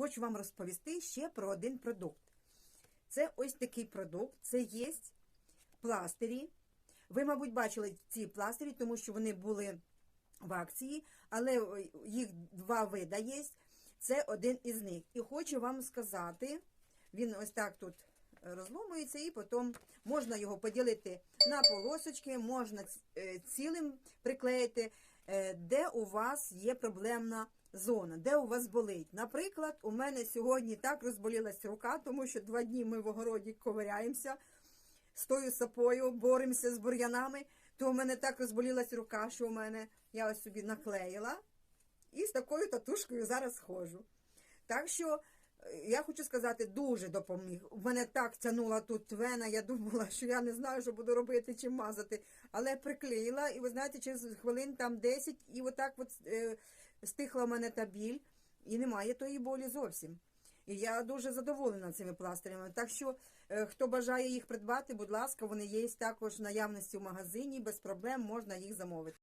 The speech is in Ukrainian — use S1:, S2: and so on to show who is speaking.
S1: хочу вам розповісти ще про один продукт. Це ось такий продукт. Це є пластирі. Ви, мабуть, бачили ці пластирі, тому що вони були в акції, але е, їх два вида є. Це один із них. І хочу вам сказати, він ось так тут розломується, і потім можна його поділити на полосочки, можна е, цілим приклеїти, е, де у вас є проблемна зона, де у вас болить. Наприклад, у мене сьогодні так розболілась рука, тому що два дні ми в огороді ковиряємося з тою сапою, боремося з бур'янами, то у мене так розболілась рука, що у мене я ось собі наклеїла. І з такою татушкою зараз ходжу. Так що е, я хочу сказати, дуже допоміг. У мене так тянула тут вена, я думала, що я не знаю, що буду робити чи мазати. Але приклеїла, і ви знаєте, через хвилин там 10, і отак от е, стихла в мене та біль, і немає тої болі зовсім. І я дуже задоволена цими пластирями. Так що, е, хто бажає їх придбати, будь ласка, вони є також в наявності в магазині, без проблем можна їх замовити.